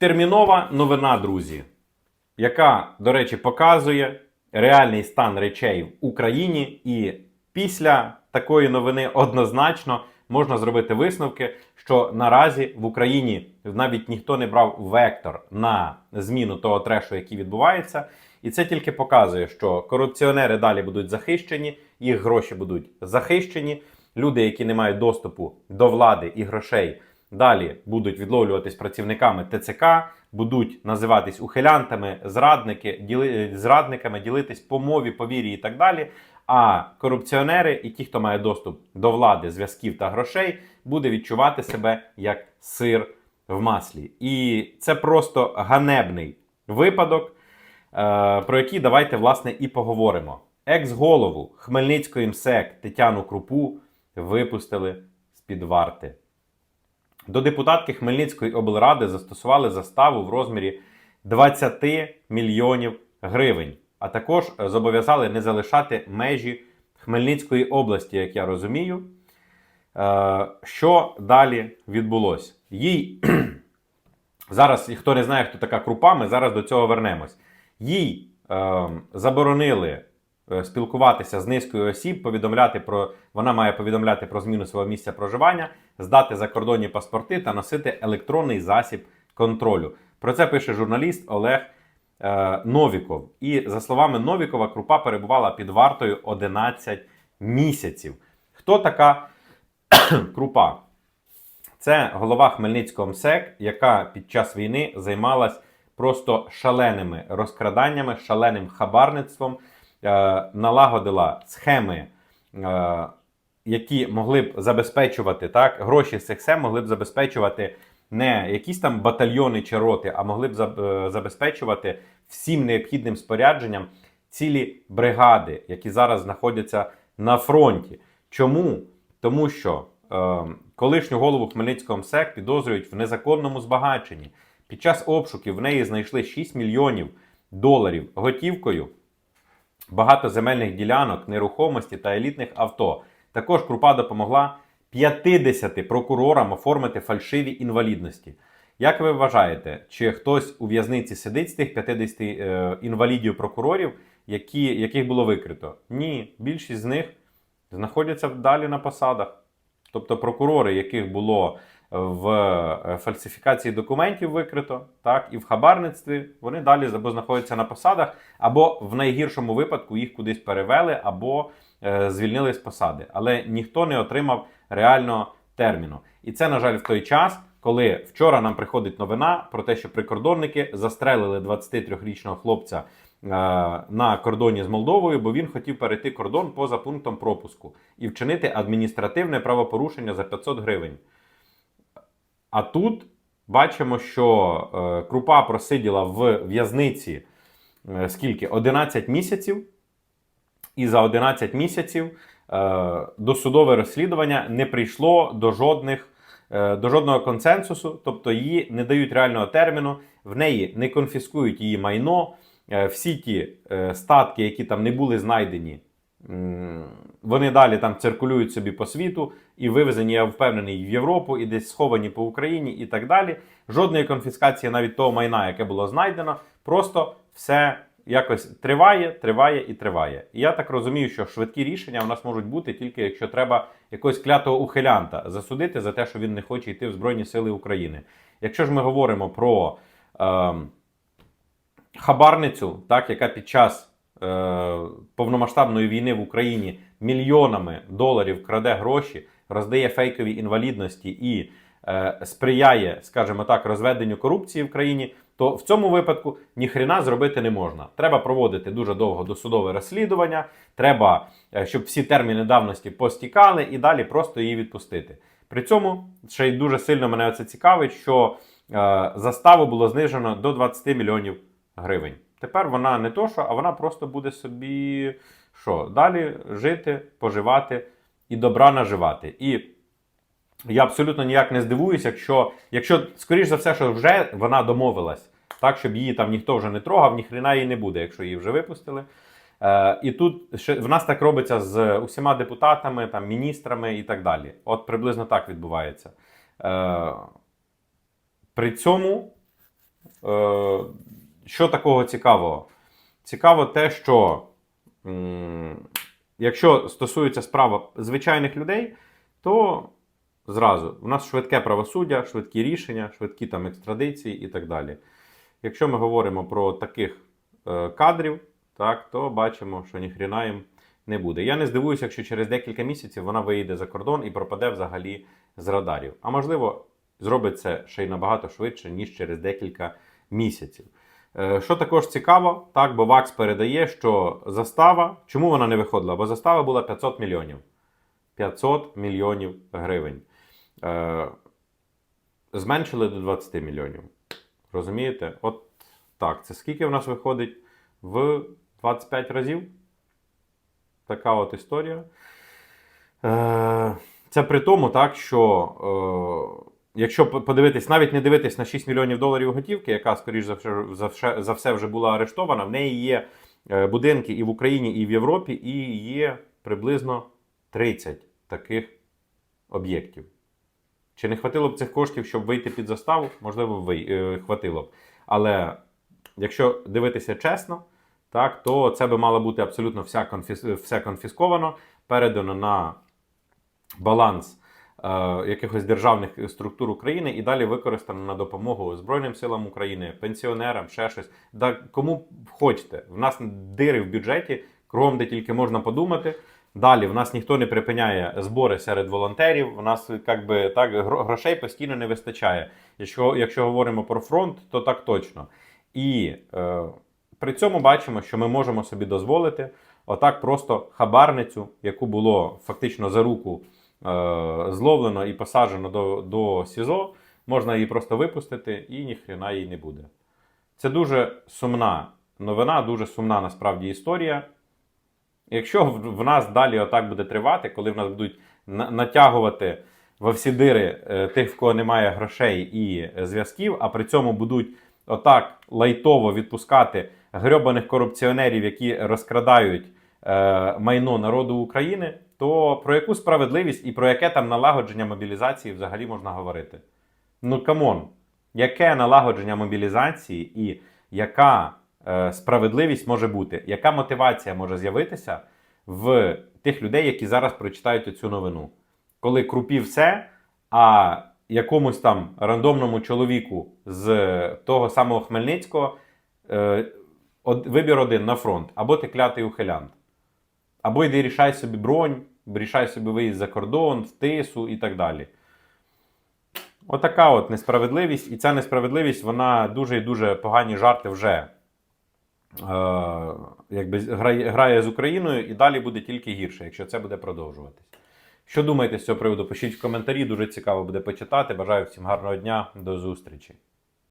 Термінова новина, друзі, яка, до речі, показує реальний стан речей в Україні. І після такої новини однозначно можна зробити висновки, що наразі в Україні навіть ніхто не брав вектор на зміну того трешу, який відбувається. І це тільки показує, що корупціонери далі будуть захищені, їх гроші будуть захищені. Люди, які не мають доступу до влади і грошей, далі будуть відловлюватись працівниками ТЦК, будуть називатись ухилянтами, зрадники, діли, зрадниками, ділитись по мові, по вірі і так далі. А корупціонери і ті, хто має доступ до влади, зв'язків та грошей, буде відчувати себе як сир в маслі. І це просто ганебний випадок, е, про який давайте власне і поговоримо. Екс-голову Хмельницької МСЕК Тетяну Крупу випустили з-під варти. До депутатки Хмельницької облради застосували заставу в розмірі 20 мільйонів гривень, а також зобов'язали не залишати межі Хмельницької області, як я розумію. Е, Що далі відбулося? Їй зараз, хто не знає, хто така крупа, ми зараз до цього вернемось. Їй е, заборонили спілкуватися з низкою осіб, повідомляти про вона має повідомляти про зміну свого місця проживання, здати закордонні паспорти та носити електронний засіб контролю. Про це пише журналіст Олег е, Новіков. І за словами Новікова, крупа перебувала під вартою 11 місяців. Хто така крупа? Це голова Хмельницького МСЕК, яка під час війни займалась просто шаленими розкраданнями, шаленим хабарництвом, е, налагодила схеми, е, які могли б забезпечувати так, гроші з цих схем могли б забезпечувати не якісь там батальйони чи роти, а могли б е, забезпечувати всім необхідним спорядженням цілі бригади, які зараз знаходяться на фронті. Чому? Тому що е, колишню голову Хмельницького МСЕК підозрюють в незаконному збагаченні. Під час обшуків в неї знайшли 6 мільйонів доларів готівкою, багато земельних ділянок, нерухомості та елітних авто. Також Крупа допомогла 50 прокурорам оформити фальшиві інвалідності. Як ви вважаєте, чи хтось у в'язниці сидить з тих 50 е, інвалідів прокурорів, які, яких було викрито? Ні, більшість з них знаходяться далі на посадах. Тобто прокурори, яких було в е, фальсифікації документів викрито, так, і в хабарництві, вони далі або знаходяться на посадах, або в найгіршому випадку їх кудись перевели, або е, звільнили з посади. Але ніхто не отримав реального терміну. І це, на жаль, в той час, коли вчора нам приходить новина про те, що прикордонники застрелили 23-річного хлопця е, на кордоні з Молдовою, бо він хотів перейти кордон поза пунктом пропуску і вчинити адміністративне правопорушення за 500 гривень. А тут бачимо, що е, Крупа просиділа в в'язниці е, скільки? 11 місяців. І за 11 місяців е, досудове розслідування не прийшло до жодних. До жодного консенсусу, тобто її не дають реального терміну, в неї не конфіскують її майно. Всі ті статки, які там не були знайдені, вони далі там циркулюють собі по світу і вивезені, я впевнений, в Європу, і десь сховані по Україні, і так далі. Жодної конфіскації навіть того майна, яке було знайдено, просто все якось триває, триває і триває. І я так розумію, що швидкі рішення у нас можуть бути тільки якщо треба якогось клятого ухилянта засудити за те, що він не хоче йти в Збройні Сили України. Якщо ж ми говоримо про ем, хабарницю, так, яка під час е, повномасштабної війни в Україні мільйонами доларів краде гроші, роздає фейкові інвалідності і е, сприяє, скажімо так, розведенню корупції в країні, то в цьому випадку ніхрена зробити не можна. Треба проводити дуже довго досудове розслідування, треба, е, щоб всі терміни давності постікали і далі просто її відпустити. При цьому ще й дуже сильно мене це цікавить, що е, заставу було знижено до 20 мільйонів гривень. Тепер вона не то, що, а вона просто буде собі що, далі жити, поживати і добра наживати. І я абсолютно ніяк не здивуюся, якщо, якщо скоріш за все, що вже вона домовилась, так, щоб її там ніхто вже не трогав, ніхрена її не буде, якщо її вже випустили. Е, і тут ще, в нас так робиться з усіма депутатами, там, міністрами і так далі. От приблизно так відбувається. Е, при цьому е, що такого цікавого? Цікаво те, що якщо стосується справа звичайних людей, то зразу у нас швидке правосуддя, швидкі рішення, швидкі там екстрадиції і так далі. Якщо ми говоримо про таких е, кадрів, так, то бачимо, що ніхрена їм не буде. Я не здивуюся, якщо через декілька місяців вона виїде за кордон і пропаде взагалі з радарів. А можливо, зробить це ще й набагато швидше, ніж через декілька місяців. Е, Що також цікаво, так, бо ВАКС передає, що застава, чому вона не виходила? Бо застава була 500 мільйонів. 500 мільйонів гривень. Е, зменшили до 20 мільйонів. Розумієте? От так, це скільки в нас виходить в 25 разів? Така от історія. Е, це при тому, так, що якщо подивитись, навіть не дивитись на 6 мільйонів доларів готівки, яка, скоріш за все, за за все вже була арештована, в неї є е, будинки і в Україні, і в Європі, і є приблизно 30 таких об'єктів. Чи не хватило б цих коштів, щоб вийти під заставу? Можливо, ви, е, хватило б. Але якщо дивитися чесно, так, то це би мало бути абсолютно вся конфіс... все конфісковано, передано на баланс е, якихось державних структур України і далі використано на допомогу Збройним силам України, пенсіонерам, ще щось. Да, кому хочете. В нас дири в бюджеті, кругом, де тільки можна подумати. Далі в нас ніхто не припиняє збори серед волонтерів. У нас як би, так, грошей постійно не вистачає. Якщо, якщо говоримо про фронт, то так точно. І е, при цьому бачимо, що ми можемо собі дозволити отак просто хабарницю, яку було фактично за руку е, зловлено і посаджено до, до СІЗО, можна її просто випустити і ніхрена їй не буде. Це дуже сумна новина, дуже сумна насправді історія. Якщо в нас далі отак буде тривати, коли в нас будуть на- натягувати во всі дири е, тих, в кого немає грошей і е, зв'язків, а при цьому будуть отак лайтово відпускати грьобаних корупціонерів, які розкрадають е, майно народу України, то про яку справедливість і про яке там налагодження мобілізації взагалі можна говорити? Ну камон, яке налагодження мобілізації і яка е, справедливість може бути? Яка мотивація може з'явитися в тих людей, які зараз прочитають цю новину? Коли крупі все, а якомусь там рандомному чоловіку з того самого Хмельницького е, вибір один на фронт, або ти клятий ухилянт. Або йди рішай собі бронь, рішай собі виїзд за кордон, в тису і так далі. Отака от несправедливість, і ця несправедливість, вона дуже і дуже погані жарти вже е, якби грає, грає з Україною, і далі буде тільки гірше, якщо це буде продовжуватись. Що думаєте з цього приводу? Пишіть в коментарі, дуже цікаво буде почитати. Бажаю всім гарного дня, до зустрічі.